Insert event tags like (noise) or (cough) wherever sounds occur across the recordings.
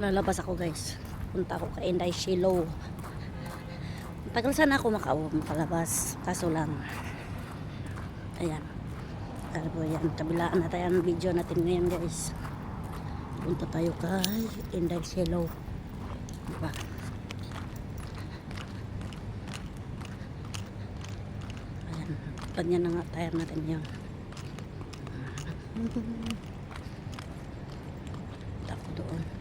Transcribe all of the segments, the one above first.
lalabas ako guys. Punta ako kay Inday Shilo tagal sana ako maka makalabas. Kaso lang ayan. Kaya po yan kabilaan na tayo. Ang video natin ngayon guys. Punta tayo kay Inday Shilo diba? Ayan kanya na nga tayo natin yun Tako doon.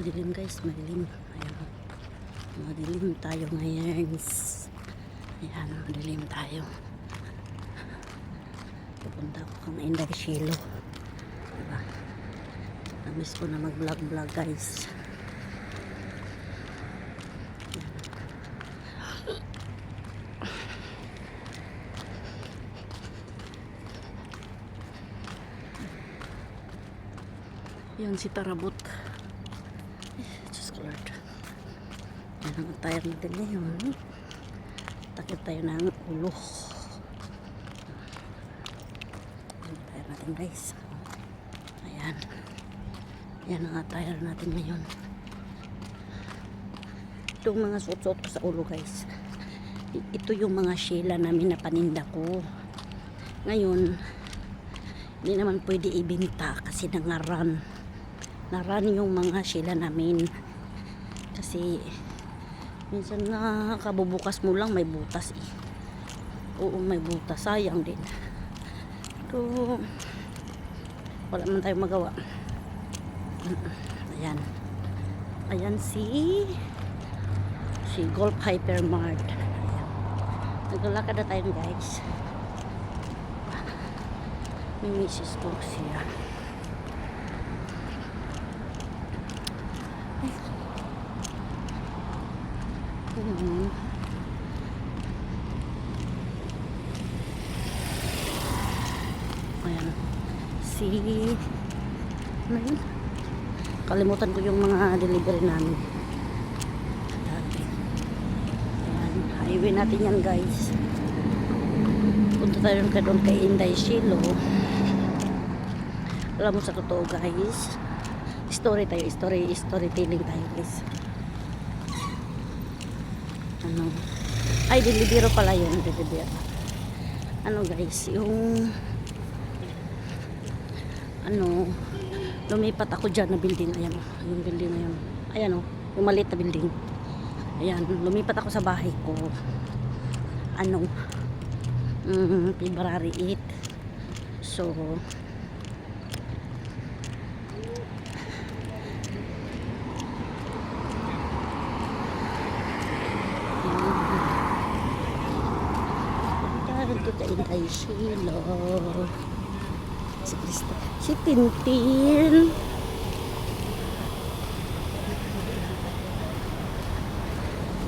Madilim guys, madilim. Ayan. Madilim tayo ngayon. Ayan, madilim tayo. Pupunta ako kang Inday Shilo. Diba? Namiss ko na mag-vlog-vlog guys. Yan si Tarabot. Eh, Diyos ko Lord. Ang tire natin ngayon. Takip tayo ng ulo. Yan ang tire natin guys. Ayan. Yan ang attire natin ngayon. Itong mga suot-suot ko sa ulo guys. Ito yung mga shela namin na paninda ko. Ngayon, hindi naman pwede ibinta kasi nangaran. Naran yung mga shela namin. Kasi minsan na kabubukas mo lang may butas eh. Oo, may butas. Sayang din. Pero wala man tayong magawa. Ayan. Ayan si si Golf Hypermart. Naglalakad na tayo guys. May misis ko siya. Ay. Ayan. Ayan. Si ano yun? Kalimutan ko yung mga delivery namin. Ayan, highway natin yan guys. Punta tayo ka doon kay Inday Shilo. Alam mo sa totoo guys. Story tayo, story, storytelling tayo guys. Ano? Ay, delibero pala yun, delibero. Ano guys, yung ano, lumipat ako dyan na building. Ayan yung building na yun. Ayan o, yung maliit na building. Ayan, lumipat ako sa bahay ko. Ano, mm, February 8. So, Dito tayo tayo sila. Si Krista. Si Tintin.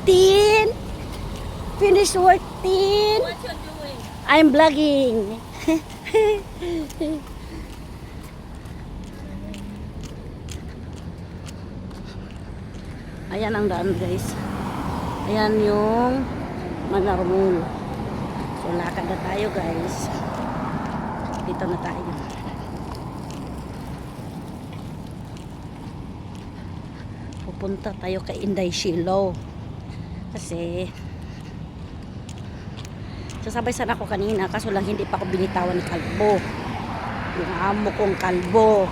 Tin! Finish work, Tin! What you doing? I'm vlogging. Ayan ang daan guys. Ayan yung Manarmul. So lakad na tayo guys. Dito na tayo. Pupunta tayo kay Inday Shilo. Kasi Sasabay sana ako kanina kaso lang hindi pa ako binitawan ni kalbo. Yung amo kong kalbo.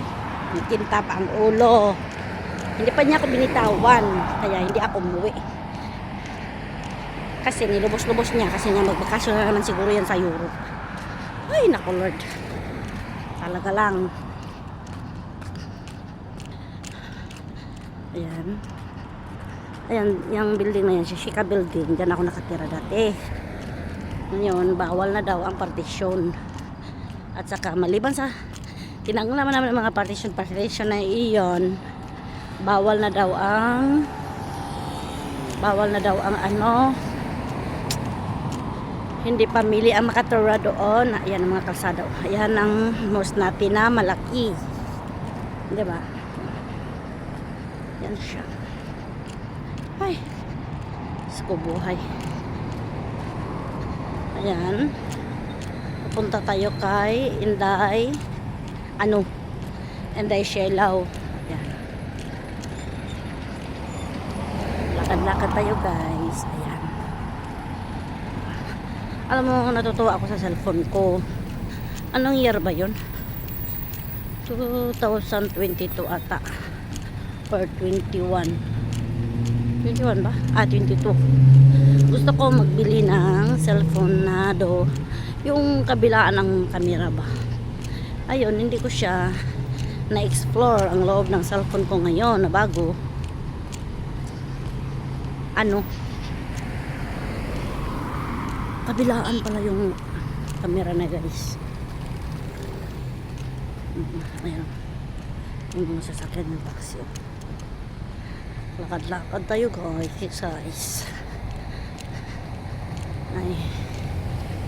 Nikinta pa ang ulo. Hindi pa niya ako binitawan. Kaya hindi ako umuwi. Kasi nilubos-lubos niya kasi niya magbakasyon na naman siguro yan sa Europe. Ay, naku Lord. Talaga lang. Ayan. Ayan, yung building na yan, Shishika Building. Diyan ako nakatira dati. Ngayon, bawal na daw ang partition. At saka, maliban sa tinanggal naman namin ang mga partition, partition na iyon, bawal na daw ang bawal na daw ang ano hindi pamili ang makatira doon. Ayan ang mga kalsada. Ayan ang most natin na malaki. Di ba? Yan siya. Ay, Diyos ko buhay. Ayan. Pupunta tayo kay Inday. Ano? Inday Shelaw. Ayan. Lakad-lakad tayo guys. Ayan. Alam mo, natutuwa ako sa cellphone ko. Anong year ba yun? 2022 ata. Or 21. 21 ba? Ah, 22. Gusto ko magbili ng cellphone na do yung kabilaan ng camera ba. Ayun, hindi ko siya na-explore ang loob ng cellphone ko ngayon na bago. Ano? Kabilaan pala yung camera na guys. Ayan. Yung mga sasakyan ng taxi. oh. Lakad-lakad tayo guys. Exercise. Ay.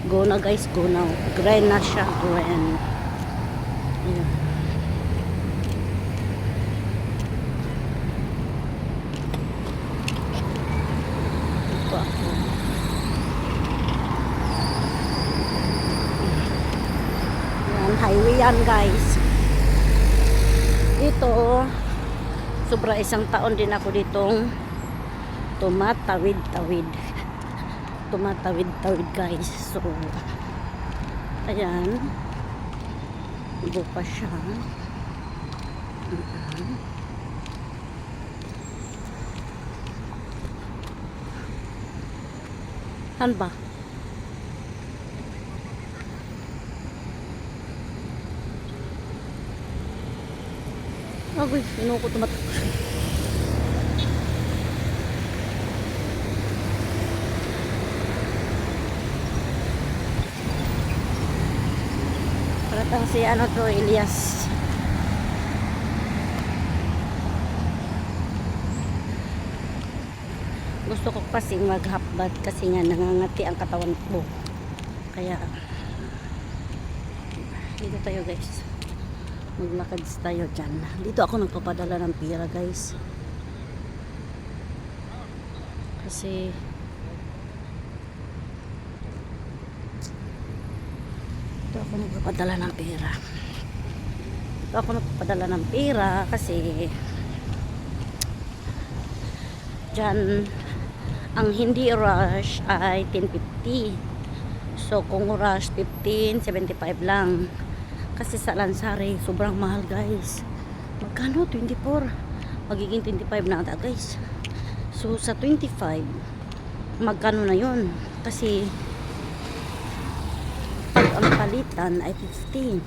Go na guys, go na. Grind na siya, grind. Ayan. Ito ako. Yan, highway yan guys. Dito, sobra isang taon din ako ditong tumatawid-tawid (laughs) tumatawid-tawid guys so ayan pa siya Mhm. saan ba? Agoy, inuko tumatak Paratang si ano to, Elias. Gusto ko kasi maghapbad kasi nga nangangati ang katawan ko. Kaya dito tayo guys. Maglakad tayo dyan. Dito ako nagpapadala ng pira guys. Kasi Ito ako nagpapadala ng pera. Ito ako nagpapadala ng pera kasi dyan ang hindi rush ay 10.50 so kung rush 15 75 lang kasi sa Lansare sobrang mahal guys. Magkano? 24 magiging 25 na ata guys. So sa 25 magkano na yun? Kasi pag ang palitan ay 15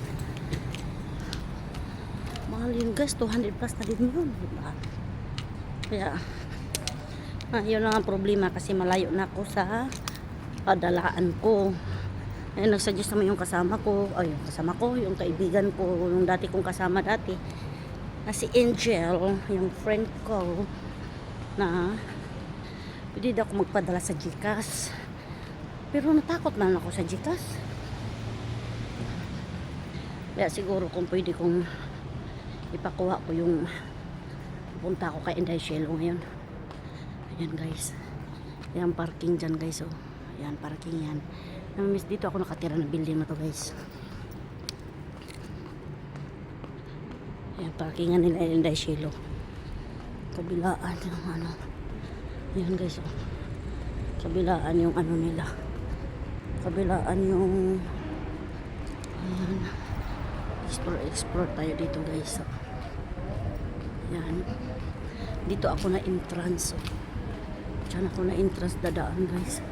mahal yun guys. 200 plus na din yun diba? kaya ah, yun lang ang problema kasi malayo na ako sa padalaan ko eh, nagsuggest naman yung kasama ko ay yung kasama ko, yung kaibigan ko yung dati kong kasama dati. Na si Angel yung friend ko na pwede daw ako magpadala sa Gcash. Pero natakot na ako sa Gcash. Kaya siguro kung pwede kong ipakuha ko yung punta ako kay Inday Shelo ngayon. Ayan guys. Ayan parking dyan guys oh. Ayan parking yan Namiss dito ako nakatira ng building na to guys. Ayan parkingan nila Inday Shelo kabilaan yung ano. Ayan guys oh. Kabilaan yung ano nila. Kabilaan yung ayan. Explore explore tayo dito guys oh. yan dito ako na entrance oh. Diyan ako na entrance dadaan guys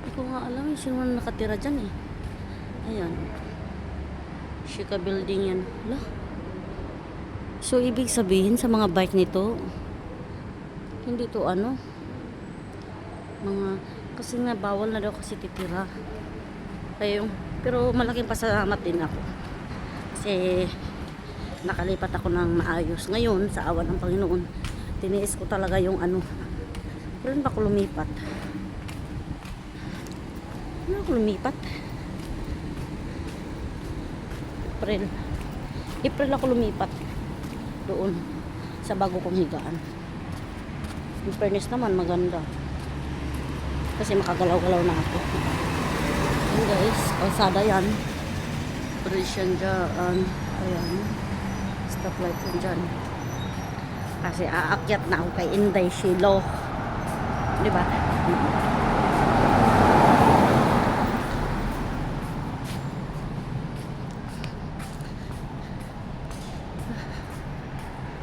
hindi ko nga alam eh sino na nakatira dyan eh. Ayan. Shika building yan. Wala. so ibig sabihin sa mga bike nito hindi to ano mga kasi nga bawal na daw kasi titira. Kaya pero malaking pasalamat din ako. Kasi nakalipat ako ng maayos. Ngayon sa awan ng Panginoon tiniis ko talaga yung ano. Kailan ba ako lumipat ako lumipat April April ako lumipat doon sa bago kong higaan In fairness naman, maganda. Kasi makagalaw-galaw na ako. Ayan guys, kalsada yan. Yan dyan. Ayan. Stoplight yan dyan. Kasi aakyat na ako kay Inday Shilo. Di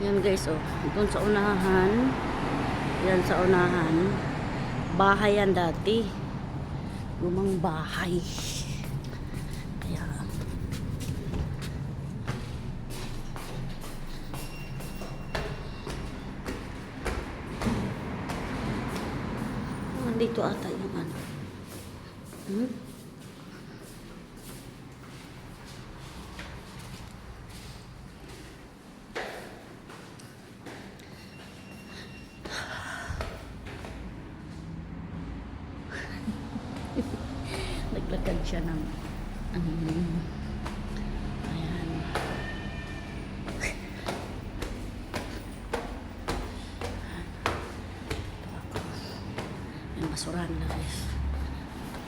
Yan guys, oh. Doon sa unahan. Yan sa unahan. Bahay yan dati. Lumang bahay. Kaya, nandito ata yung ano. Hmm? Naglakad siya ng um, ayan. Ito ako. Yung basurahan na guys.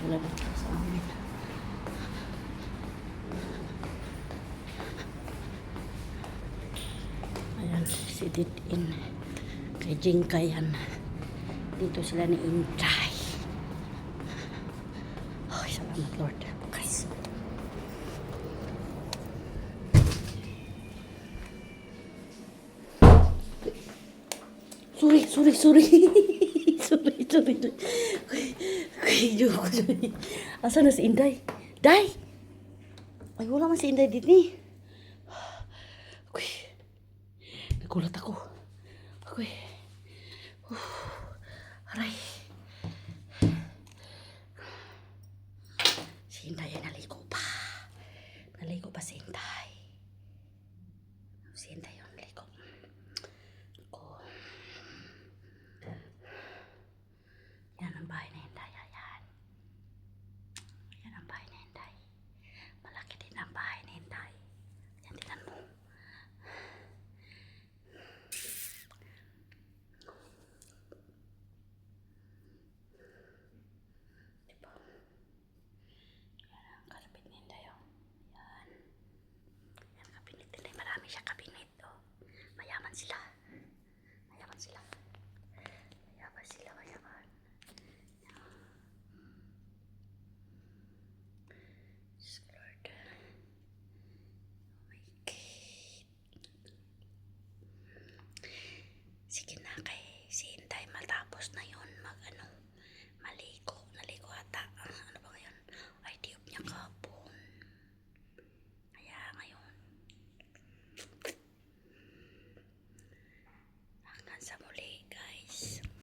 Tulad ito sa amin. Ayan, si Ditin. Kay Jingka yan. Dito sila ni Inday. Ay, salamat Lord. Bukas. Sorry, sorry, sorry. (laughs) sorry. Uy, uy, joke, sorry. Asa na si Inday? Day! Ay, wala man si Inday dito ni. Uy, nagulat ako. Uy. Uh, aray. Si Inday ay naligo pa. Naligo pa si Inday. Si Inday yung naligo. Ako. Yan ang bahay ni Inday. Ayan. Yan ang bahay ni Inday. Malaki din ang bahay ni Inday. Yan, tingnan mo. Diba? Yan ang kalapit ni Inday. Oh. Yan. Yan ang kabinet ni Inday. Marami siya kabinet. Oh. Mayaman sila. Mayaman sila. Mayaman sila. Mayaman. Diyos ko, Lord. Oh my God. Sige na